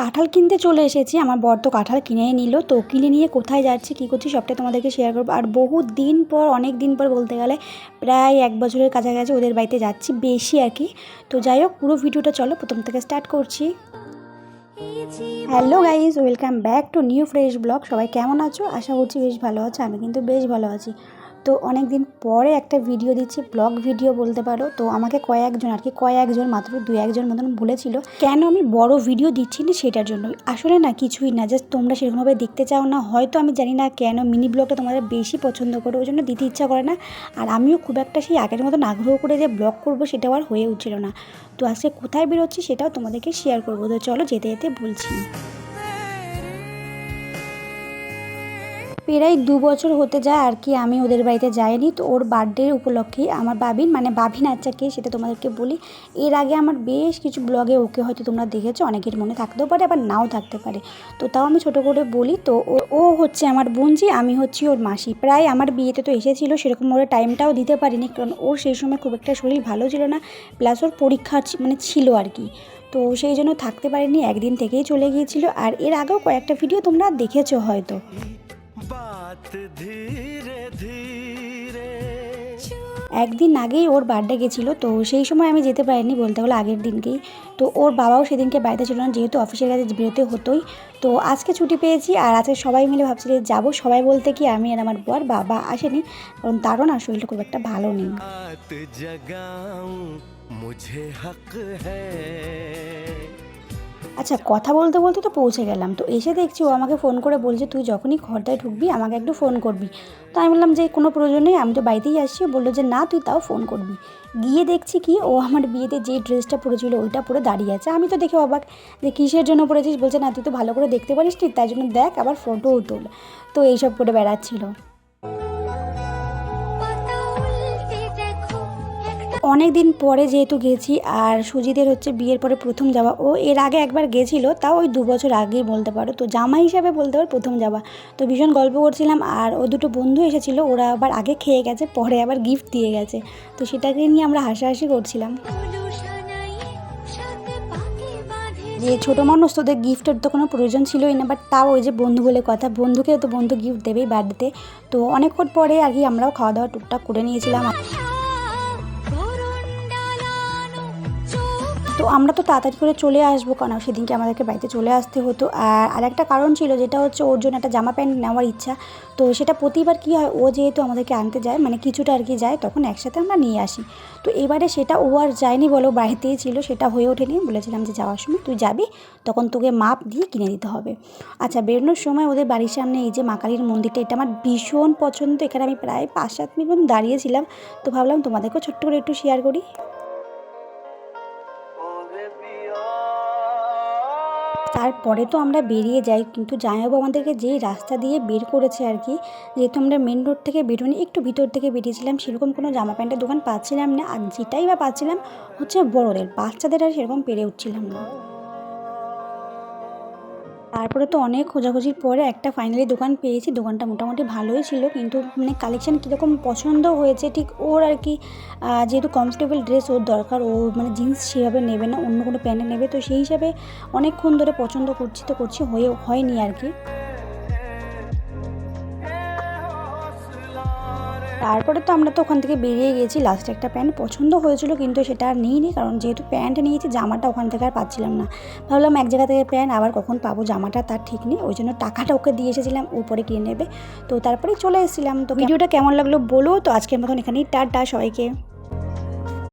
কাঁঠাল কিনতে চলে এসেছি। আমার বর তো কাঁঠাল কিনে নিল। তো কিনে নিয়ে কোথায় যাচ্ছি, কী করছি সবটা তোমাদেরকে শেয়ার করব। আর বহু দিন পর, অনেক দিন পর বলতে গেলে প্রায় এক বছরের কাছাকাছি ওদের বাড়িতে যাচ্ছি, বেশি আর কি। তো যাই হোক, পুরো ভিডিওটা চলো, প্রথম থেকে স্টার্ট করছি। Hello guys welcome back to new fresh blog সবাই কেমন আছো? আশা করছি বেশ ভালো আছো, আমি কিন্তু বেশ ভালো আছি। তো অনেক দিন পরে একটা ভিডিও দিচ্ছি ব্লগ ভিডিও বলতে পারো। তো আমাকে কয়েকজন, আর কি কয়েকজন মাত্র দু একজন মতন বলেছিল, কেন আমি বড় ভিডিও দিচ্ছি না সেটার জন্য? আসলে না, কিছুই না জাস্ট তোমরা সেরকমভাবে দেখতে চাও না, হয়তো আমি জানি না কেন মিনি ব্লগটা তোমাদের বেশি পছন্দ করো, ওই জন্য দিতে ইচ্ছা করে না। আর আমিও খুব একটা সেই আগের মতন আগ্রহ করে যে ব্লগ করব সেটাও আর হয়ে উঠছিল না। তো আজকে কোথায় বেরোচ্ছি সেটাও তোমাদেরকে শেয়ার করব। তো চলো যেতে যেতে বলছি। প্রায় দু বছর হতে যায় আর কি, আমি ওদের বাড়িতে যাইনি। তো ওর বার্থডে উপলক্ষে আমার বাবিন মানে বাবিন আচ্চাকে সেটা তোমাদেরকে বলি, এর আগে আমার বেশ কিছু ব্লগে ওকে হয়তো তোমরা দেখেছ, অনেকের মনে থাকতেও পারে, আবার নাও থাকতে পারে। তো তাও আমি ছোট করে বলি, তো ও হচ্ছে আমার বোনজি, আমি হচ্ছি ওর মাসি। প্রায় আমার বিয়েতে তো এসেছিল, সেরকম ওরা টাইমটাও দিতে পারিনি, কারণ ওর সেই সময় খুব একটা শরীর ভালো ছিল না প্লাস ওর পরীক্ষা মানে ছিল আর কি। তো সেই জন্য থাকতে পারেনি, একদিন থেকেই চলে গিয়েছিল, আর এর আগেও কয়েকটা ভিডিও তোমরা দেখেছ হয়তো। একদিন আগেই ওর বার্থডে গেছিল তো সেই সময় আমি যেতে পারিনি বলতে হলো আগের দিনকেই। তো ওর বাবাও সেদিনকে বাড়িতে ছিল না যেহেতু অফিসের কাছে বেরোতে হতোই। তো আজকে ছুটি পেয়েছি আর আজকে সবাই মিলে ভাবছি যে যাব। সবাই বলতে কি আমি আর আমার বর বাবা আসেনি কারণ তারও না শরীরটা খুব একটা ভালো নেই। আচ্ছা কথা বলতে বলতে তো পৌঁছে গেলাম। তো এসে দেখছি ও আমাকে ফোন করে বলছে, তুই যখনই ঘরটায় ঢুকবি, আমাকে একটু ফোন করবি। তো আমি বললাম যে, কোনো প্রয়োজন নেই, আমি তো বাড়িতেই আসছি। বলল যে, না, তুই তাও ফোন করবি। গিয়ে দেখছি কি, ও আমার বিয়েতে যে ড্রেসটা পরেছিল, ওইটা পরে দাঁড়িয়ে আছে। আমি তো দেখে অবাক যে, কিসের জন্য পরেছিস? বলছে, না, তুই তো ভালো করে দেখতে পারিস নি, তাই জন্য দেখ, আবার ফটোও তোল। তো এইসব করে বেড়াচ্ছিলো। অনেক দিন পরে যেহেতু গেছি, আর সুজিদের হচ্ছে বিয়ের পরে প্রথম যাওয়া। ও এর আগে একবার গেছিল, তাও ওই দু বছর আগেই বলতে পারো। তো জামা হিসাবে বলতে পারো প্রথম যাওয়া। তো ভীষণ গল্প করছিলাম, আর ও দুটো বন্ধু এসেছিল, ওরা আবার আগে খেয়ে গেছে, পরে আবার গিফট দিয়ে গেছে। তো সেটাকে নিয়ে আমরা হাসাহাসি করছিলাম। যে ছোটো মানুষ তোদের গিফটের তো কোনো প্রয়োজন ছিলই না বাট তাও ওই যে বন্ধু বলে কথা বন্ধুকে তো বন্ধু গিফট দেবেই বার্থডেতে তো অনেকক্ষণ পরে আর কি আমরাও খাওয়া দাওয়া টুকটাক করে নিয়েছিলাম। তো আমরা তো তাড়াতাড়ি করে চলে আসব কারণ সেদিনকে আমাদেরকে বাড়িতে চলে আসতে হতো। আর আরেকটা কারণ ছিল যেটা হচ্ছে ওর জন্য একটা জামা প্যান্ট নেওয়ার ইচ্ছা। তো সেটা প্রতিবার কী হয়, ও যেহেতু আমাদেরকে আনতে যায় মানে কিছুটা আর কি যায়, তখন একসাথে আমরা নিয়ে আসি। তো এবারে সেটা ও আর যায়নি বলো বাড়িতেই ছিল, সেটা হয়ে ওঠেনি। বলেছিলাম যে যাওয়ার সময় তুই যাবি, তখন তোকে মাপ দিয়ে কিনে দিতে হবে। আচ্ছা বেরোনোর সময় ওদের বাড়ির সামনে এই যে মা কালীর মন্দিরটা, এটা আমার ভীষণ পছন্দ। এখানে আমি প্রায় পাঁচ সাত মিনিট দাঁড়িয়েছিলাম। তো ভাবলাম তোমাদেরকেও ছোট্ট করে একটু শেয়ার করি। তারপরে তো আমরা বেরিয়ে যাই। কিন্তু জামাইবাবু আমাদেরকে যেই রাস্তা দিয়ে বের করেছে আর কি, যেহেতু আমরা মেন রোড থেকে বেরোনি একটু ভিতর থেকে বেরিয়েছিলাম, সেরকম কোনো জামা প্যান্টের দোকান পাচ্ছিলাম না। আর যেটাই বা পাচ্ছিলাম হচ্ছে বড়দের, বাচ্চাদের আর সেরকম পেরে উঠছিলাম না। তারপরে তো অনেক খোঁজাখুঁজির পরে একটা ফাইনালি দোকান পেয়েছি। দোকানটা মোটামুটি ভালোই ছিল, কিন্তু মানে কালেকশান কীরকম পছন্দ হয়েছে ঠিক ওর আর কি যেহেতু কমফোর্টেবল ড্রেস ওর দরকার, ও মানে জিন্স সেভাবে নেবে না, অন্য কোনো প্যান্টে নেবে। তো সেই হিসাবে অনেকক্ষণ ধরে পছন্দ করছি তো করছি, হয়ে, হয়নি আর কি। তারপরে তো আমরা তো ওখান থেকে বেরিয়ে গেছি লাস্টে একটা প্যান্ট পছন্দ হয়েছিল, কিন্তু সেটা আর নিইনি, কারণ যেহেতু প্যান্ট নিয়েছি, জামাটা ওখান থেকে আর পাচ্ছিলাম না। ভাবলাম এক জায়গা থেকে প্যান্ট আবার কখন পাবো, জামাটা তার ঠিক নেই, ওই জন্য টাকাটা ওকে দিয়ে এসেছিলাম, উপরে কিনে নেবে। তো তারপরে চলে এসেছিলাম। তো ভিডিওটা কেমন লাগল বলো? তো আজকের মতন এখানেই টাটা সবাইকে।